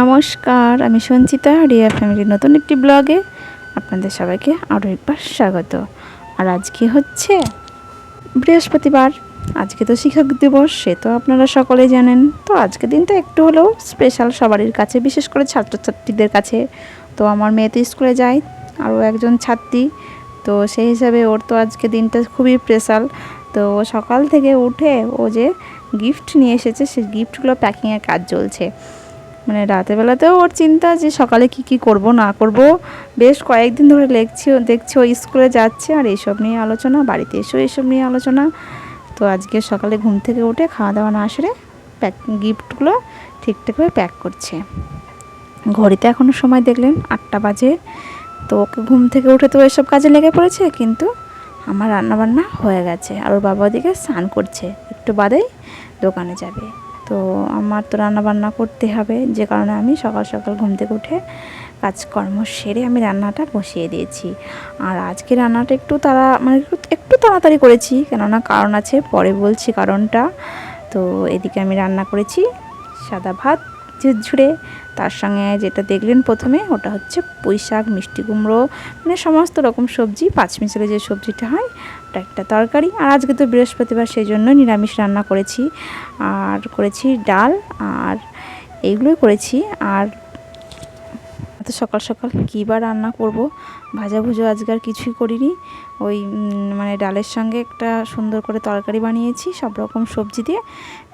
নমস্কার, আমি সঞ্চিতা রিয়া ফ্যামিলির নতুন একটি ব্লগে আপনাদের সবাইকে আরও একবার স্বাগত। আর আজকে হচ্ছে বৃহস্পতিবার, আজকে তো শিক্ষক দিবস, সে তো আপনারা সকলেই জানেন। তো আজকে দিনটা একটু হলেও স্পেশাল সবারই কাছে, বিশেষ করে ছাত্রছাত্রীদের কাছে। তো আমার মেয়ে তো স্কুলে যায়, আরও একজন ছাত্রী। তো সেই হিসাবে ওর তো আজকে দিনটা খুবই স্পেশাল তো সকাল থেকে উঠে ও যে গিফট নিয়ে এসেছে, সেই গিফটগুলো প্যাকিংয়ের কাজ চলছে। মানে রাতেবেলাতেও ওর চিন্তা যে সকালে কি কি করব, না করব। বেশ কয়েকদিন ধরে লেখছি, দেখছি ও স্কুলে যাচ্ছে আর এইসব নিয়ে আলোচনা, বাড়িতে এসেও এইসব নিয়ে আলোচনা। তো আজকে সকালে ঘুম থেকে উঠে খাওয়া দাওয়া না সেরে প্যাক, গিফটগুলো ঠিকঠাকভাবে প্যাক করছে। ঘড়িতে এখনও সময় দেখলেন আটটা বাজে। তো ওকে ঘুম থেকে উঠে তো এসব কাজে লেগে পড়েছে, কিন্তু আমার রান্নাবান্না হয়ে গেছে। আর ওর বাবা ওদিকে স্নান করছে, একটু বাদেই দোকানে যাবে। তো আমার তো রান্না বান্না করতে হবে। যে কারণে আমি সকাল সকাল ঘুম থেকে উঠে কাজকর্ম সেরে আমি রান্নাটা বসিয়ে দিয়েছি। আর আজকে রান্নাটা একটু তারা মানে একটু তাড়াতাড়ি করেছি। কেননা কারণ আছে, পরে বলছি কারণটা। তো এদিকে আমি রান্না করেছি সাদা ভাত, ঝুরঝুরে তার সঙ্গে যেটা দেখলেন প্রথমে, ওটা হচ্ছে পুঁই শাক মিষ্টি কুমড়ো মানে সমস্ত রকম সবজি পাঁচমিশালে যে সবজিটা হয়, ওটা একটা তরকারি। আর আজকে তো বৃহস্পতিবার, সেই জন্য নিরামিষ রান্না করেছি। আর করেছি ডাল, আর এইগুলোই করেছি। আর এত সকাল সকাল কী বা রান্না করব? ভাজা ভুজো আর কিছুই করিনি। ওই মানে ডালের সঙ্গে একটা সুন্দর করে তরকারি বানিয়েছি, সব রকম সবজি দিয়ে।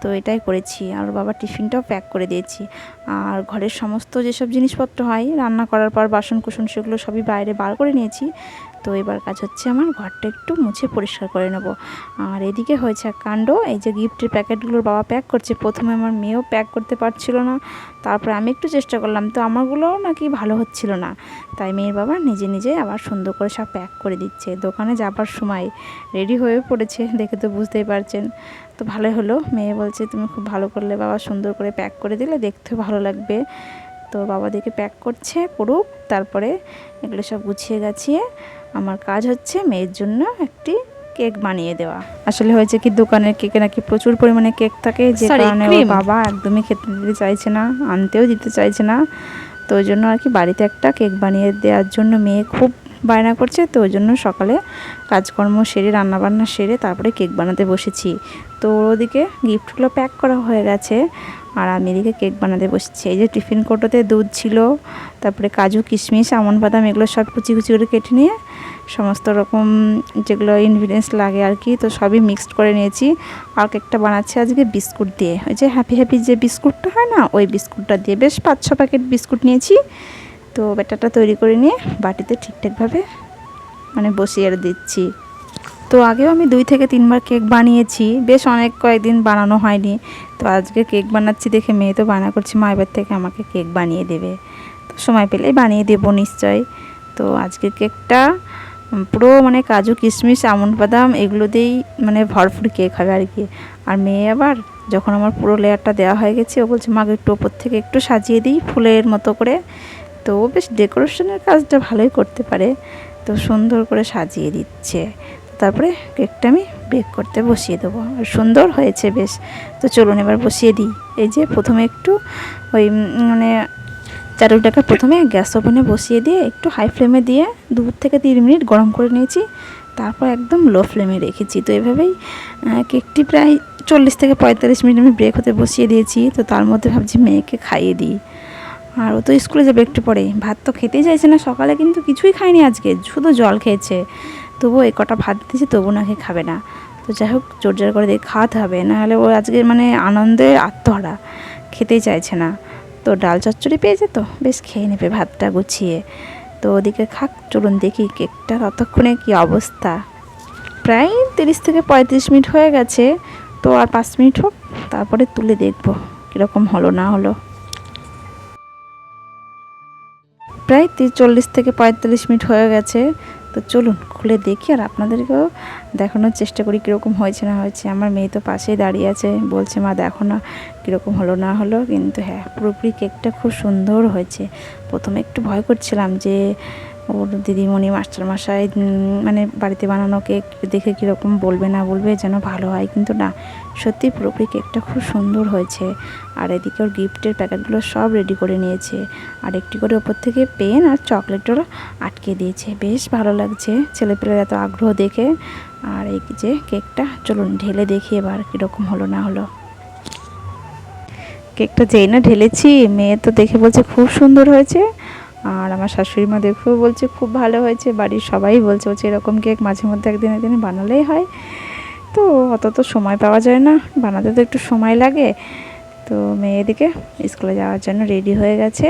তো এটাই করেছি। আর বাবার টিফিনটাও প্যাক করে দিয়েছি। আর ঘরের সমস্ত যেসব জিনিসপত্র হয়, রান্না করার পর বাসন কুসন সেগুলো সবই বাইরে বার করে নিয়েছি। তো এবার কাজ হচ্ছে আমার ঘরটা একটু মুছে পরিষ্কার করে নেব। আর এদিকে হয়েছে কাণ্ড, এই যে গিফটের প্যাকেটগুলোর বাবা প্যাক করছে। প্রথমে আমার মেয়েও প্যাক করতে পারছিল না, তারপরে আমি একটু চেষ্টা করলাম, তো আমারগুলোও নাকি ভালো হচ্ছিল না। তাই মেয়ের বাবা নিজে নিজে আবার সুন্দর করে সব প্যাক করে দিচ্ছে। দোকানে যাবার সময় রেডি হয়ে পড়েছে, দেখে তো বুঝতেই পারছেন। তো ভালোই হলো, মেয়ে বলছে, তুমি খুব ভালো করলে বাবা, সুন্দর করে প্যাক করে দিলে দেখতেও ভালো লাগবে। তো বাবা দেখে প্যাক করছে করুক তারপরে এগুলো সব গুছিয়ে গাছিয়ে আমার কাজ হচ্ছে মেয়ের জন্য একটি কেক বানিয়ে দেওয়া। আসলে হয়েছে কি দোকানের কেকে নাকি প্রচুর পরিমাণে কেক থাকে যে কারণে বাবা একদমই খেতে দিতে চাইছে না আনতেও দিতে চাইছে না। তো ওই জন্য আর কি বাড়িতে একটা কেক বানিয়ে দেওয়ার জন্য মেয়ে খুব বায়না করছে তো ওই জন্য সকালে কাজকর্ম সেরে রান্নাবান্না সেরে তারপরে কেক বানাতে বসেছি। তো ওর ওদিকে গিফটগুলো প্যাক করা হয়ে গেছে আর আমি এদিকে কেক বানাতে বসেছি। এই যে টিফিন কোটোতে দুধ ছিল তারপরে কাজু কিশমিশ আমন বাদাম এগুলো সব কুচি কুচি করে কেটে নিয়ে সমস্ত রকম যেগুলো ইনগ্রিডিয়েন্টস লাগে আর কি, তো সবই মিক্সড করে নিয়েছি। আর কেকটা বানাচ্ছি আজকে বিস্কুট দিয়ে। ওই যে হ্যাপি হ্যাপি যে বিস্কুটটা হয় না, ওই বিস্কুটটা দিয়ে বেশ পাঁচ ছ প্যাকেট বিস্কুট নিয়েছি। তো ব্যাটারটা তৈরি করে নিয়ে বাটিতে ঠিকঠাকভাবে মানে বসিয়ে দিচ্ছি। তো আগেও আমি দুই থেকে তিনবার কেক বানিয়েছি, বেশ অনেক কয়েকদিন বানানো হয়নি। তো আজকে কেক বানাচ্ছি দেখে মেয়ে তো বানা করছি, মা, এবার থেকে আমাকে কেক বানিয়ে দেবে। তো সময় পেলেই বানিয়ে দেবো নিশ্চয় তো আজকের কেকটা পুরো মানে কাজু, কিশমিশ আমন্ড বাদাম এগুলো দিয়েই মানে ভরপুর কেক হবে আর কি। আর মেয়ে আবার যখন আমার পুরো লেয়ারটা দেওয়া হয়ে গেছে, ও বলছে মাকে একটু ওপর থেকে একটু সাজিয়ে দিই ফুলের মতো করে। তো ও বেশ ডেকোরেশনের কাজটা ভালোই করতে পারে। তো সুন্দর করে সাজিয়ে দিচ্ছে। তারপরে কেকটা আমি বেক করতে বসিয়ে দেবো। আর সুন্দর হয়েছে বেশ। তো চলুন এবার বসিয়ে দিই। এই যে প্রথমে একটু ওই মানে চাটুটাকে প্রথমে গ্যাস ওভেনে বসিয়ে দিয়ে একটু হাই ফ্লেমে দিয়ে দু থেকে তিন মিনিট গরম করে নিয়েছি। তারপর একদম লো ফ্লেমে রেখেছি। তো এভাবেই কেকটি প্রায় চল্লিশ থেকে পঁয়তাল্লিশ মিনিট আমি ব্রেক হতে বসিয়ে দিয়েছি। তো তার মধ্যে ভাবছি মেয়েকে খাইয়ে দিই। আর ও তো স্কুলে যাবে একটু পরে। ভাত তো খেতেই চাইছে না সকালে, কিন্তু কিছুই খায়নি আজকে। শুধু জল খেয়েছে। তবুও এ কটা ভাত দিয়েছি, তবু নাকি খাবে না। তো যাই হোক, জোর জোর করে দিয়ে খাওয়াতে হবে। নাহলে ও আজকে মানে আনন্দে আত্মহারা। খেতেই চাইছে না। তো ডাল চচ্চড়ি পেয়েছে তো বেশ খেয়ে নেবে ভাতটা গুছিয়ে। তো ওদিকে খাক, চলুন দেখি কেকটা ততক্ষণে কি অবস্থা। প্রায় তিরিশ থেকে পঁয়ত্রিশ মিনিট হয়ে গেছে, তো আর পাঁচ মিনিট হোক, তারপরে তুলে দেখব কীরকম হলো না হলো। প্রায় চল্লিশ থেকে পঁয়তাল্লিশ মিনিট হয়ে গেছে তো চলুন, খুলে দেখি আর আপনাদেরকেও দেখানোর চেষ্টা করি কীরকম হয়েছে না হয়েছে। আমার মেয়ে তো পাশেই দাঁড়িয়ে আছে, বলছে, মা, দেখো না কীরকম হলো না হলো। কিন্তু হ্যাঁ পুরোপুরি কেকটা খুব সুন্দর হয়েছে। প্রথমে একটু ভয় করছিলাম যে ওর দিদিমণি মাস্টারমশাই মানে বাড়িতে বানানো কেক দেখে কীরকম বলবে না বলবে যেন ভালো হয়। কিন্তু না, সত্যি পুরোপুরি কেকটা খুব সুন্দর হয়েছে। আর এদিকে ওর গিফটের প্যাকেটগুলো সব রেডি করে নিয়েছে। আর একটি করে ওপর থেকে পেন আর চকলেটও আটকে দিয়েছে। বেশ ভালো লাগছে ছেলেপেলের এত আগ্রহ দেখে। আর এই যে কেকটা, চলুন ঢেলে দেখি এবার কীরকম হলো না হলো। কেকটা যেই না ঢেলেছি, মেয়ে তো দেখে বলছে খুব সুন্দর হয়েছে। আর আমার শাশুড়ি মা দেখেও বলছে, খুব ভালো হয়েছে, বাড়ির সবাই বলছে। বলছে, এরকম কেক মাঝে মধ্যে একদিন একদিন বানালেই হয়। তো অত তো সময় পাওয়া যায় না, বানাতে তো একটু সময় লাগে। তো মেয়ে এদিকে স্কুলে যাওয়ার জন্য রেডি হয়ে গেছে।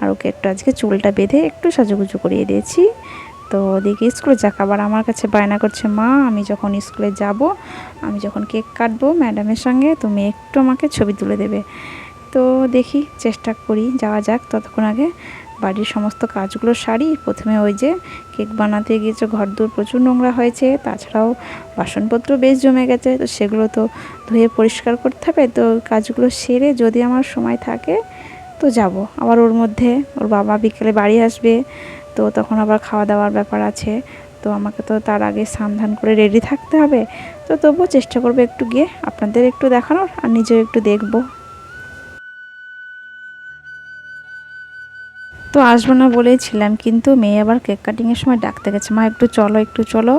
আর ওকে একটু আজকে চুলটা বেঁধে একটু সাজুগুজু করিয়ে দিয়েছি। তো ওদিকে স্কুলে যাক, আবার আমার কাছে বায়না করছে, মা, আমি যখন স্কুলে যাব, আমি যখন কেক কাটবো ম্যাডামের সঙ্গে, তুমি একটু আমাকে ছবি তুলে দেবে। তো দেখি, চেষ্টা করি, যাওয়া যাক। ততক্ষণ আগে বাড়ির সমস্ত কাজগুলো সারি। প্রথমে ওই যে কেক বানাতে গিয়েছে ঘর দূর প্রচুর নোংরা হয়েছে, তাছাড়াও বাসনপত্র বেশ জমে গেছে। তো সেগুলো তো ধুয়ে পরিষ্কার করতে হবে। তো কাজগুলো সেরে যদি আমার সময় থাকে, তো যাব। আবার ওর মধ্যে ওর বাবা বিকেলে বাড়ি আসবে, তো তখন আবার খাওয়া দাওয়ার ব্যাপার আছে। তো আমাকে তো তার আগে সাবধান করে রেডি থাকতে হবে। তো তবুও চেষ্টা করব একটু গিয়ে আপনাদের একটু দেখানোর, আর নিজেও একটু দেখব। তো আসব না বলেইছিলাম কিন্তু মেয়ে আবার কেক কাটিংয়ের সময় ডাকতে গেছে, মা, একটু চলো একটু চলো।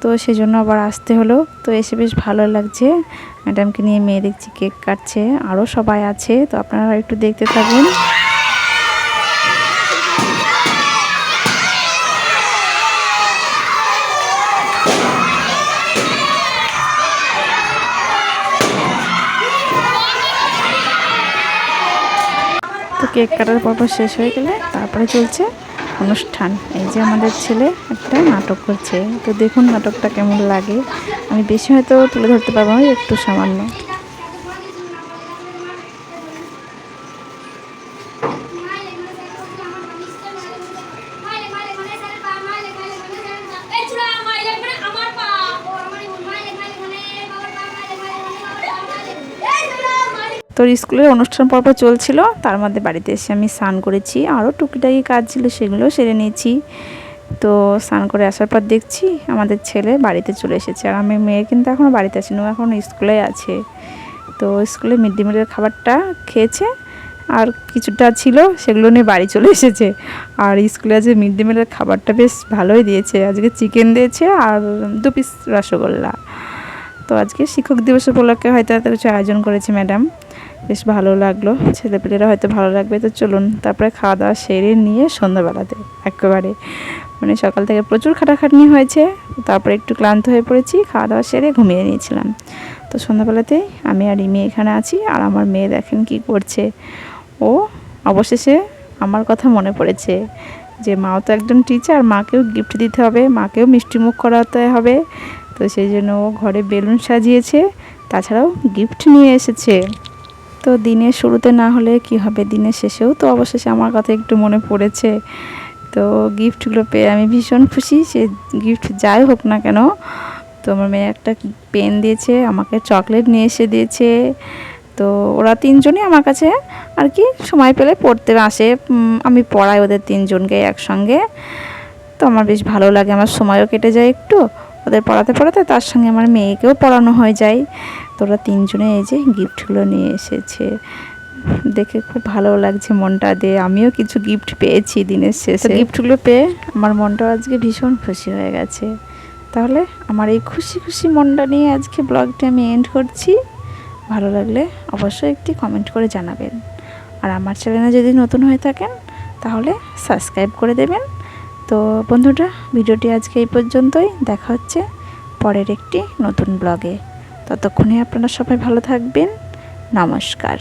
তো সেই জন্য আবার আসতে হলো। তো এসে বেশ ভালো লাগছে। ম্যাডামকে নিয়ে মেয়ে দেখছি কেক কাটছে আরও সবাই আছে, তো আপনারা একটু দেখতে থাকুন। কেক কাটার পর শেষ হয়ে গেলে তারপরে চলছে অনুষ্ঠান। এই যে আমাদের ছেলে একটা নাটক করছে। তো দেখুন নাটকটা কেমন লাগে। আমি বেশি হয়তো তুলে ধরতে পারব একটু সামান্য। তোর স্কুলের অনুষ্ঠান পর্ব চলছিল, তার মধ্যে বাড়িতে এসে আমি স্নান করেছি, আরও টুকিটাকি কাজ ছিল, সেগুলো সেরে নিয়েছি। তো স্নান করে আসার পর দেখছি আমাদের ছেলে বাড়িতে চলে এসেছে, আর আমি মেয়ে কিন্তু এখনও বাড়িতে আসেনি, ও এখন স্কুলে আছে। তো স্কুলে মিড ডে মিলের খাবারটা খেয়েছে, আর কিছুটা ছিল, সেগুলো নিয়ে বাড়ি চলে এসেছে। আর স্কুলে আজকে মিড ডে মিলের খাবারটা বেশ ভালোই দিয়েছে, আজকে চিকেন দিয়েছে আর দু পিস রসগোল্লা। তো আজকে শিক্ষক দিবস উপলক্ষে হয়তো এত কিছু আয়োজন করেছে ম্যাডাম। বেশ ভালো লাগল। ছেলেপেলেরা হয়তো ভালো লাগবে, তো চলুন তারপরে খাওয়া দাওয়া সেরে নিয়ে সন্ধ্যাবেলাতে একেবারে। মানে সকাল থেকে প্রচুর খাটাখাটনি হয়েছে, তারপরে একটু ক্লান্ত হয়ে পড়েছি, খাওয়া দাওয়া সেরে ঘুমিয়ে নিয়েছিলাম। তো সন্ধ্যাবেলাতে আমি আর ইমি এখানে আছি, আর আমার মেয়ে দেখেন কি করছে। ও অবশেষে আমার কথা মনে পড়েছে যে মাও তো একজন টিচার মাকেও গিফট দিতে হবে, মাকেও মিষ্টিমুখ করাতে হবে। তো সেই জন্য ও ঘরে বেলুন সাজিয়েছে, তাছাড়াও গিফট নিয়ে এসেছে। তো দিনের শুরুতে না হলে কি হবে? দিনের শেষেও তো অবশেষে আমার কথা একটু মনে পড়েছে। তো গিফটগুলো পেয়ে আমি ভীষণ খুশি। সে গিফট যাই হোক না কেন, তো আমার মেয়ে একটা পেন দিয়েছে, আমাকে চকলেট নিয়ে এসে দিয়েছে। তো ওরা তিনজনই আমার কাছে আর কি সময় পেলে পড়তে আসে। আমি পড়াই ওদের তিনজনকে একসঙ্গে। তো আমার বেশ ভালো লাগে, আমার সময়ও কেটে যায় একটু। ওদের পড়াতে পড়াতে তার সঙ্গে আমার মেয়েকেও পড়ানো হয়ে যায়। তো ওরা তিনজনে এই যে গিফটগুলো নিয়ে এসেছে। দেখে খুব ভালো লাগছে মনটা দিয়ে আমিও কিছু গিফট পেয়েছি দিনের শেষে। গিফটগুলো পেয়ে আমার মনটা আজকে ভীষণ খুশি হয়ে গেছে। তাহলে আমার এই খুশি খুশি মনটা নিয়ে আজকে ব্লগটি আমি এন্ড করছি। ভালো লাগলে অবশ্যই একটি কমেন্ট করে জানাবেন। আর আমার চ্যানেলে যদি নতুন হয়ে থাকেন তাহলে সাবস্ক্রাইব করে দেবেন। তো বন্ধুরা ভিডিওটি আজকে এই পর্যন্তই। দেখা হচ্ছে পরের একটি নতুন ব্লগে। ততক্ষণে আপনারা সবাই ভালো থাকবেন। নমস্কার।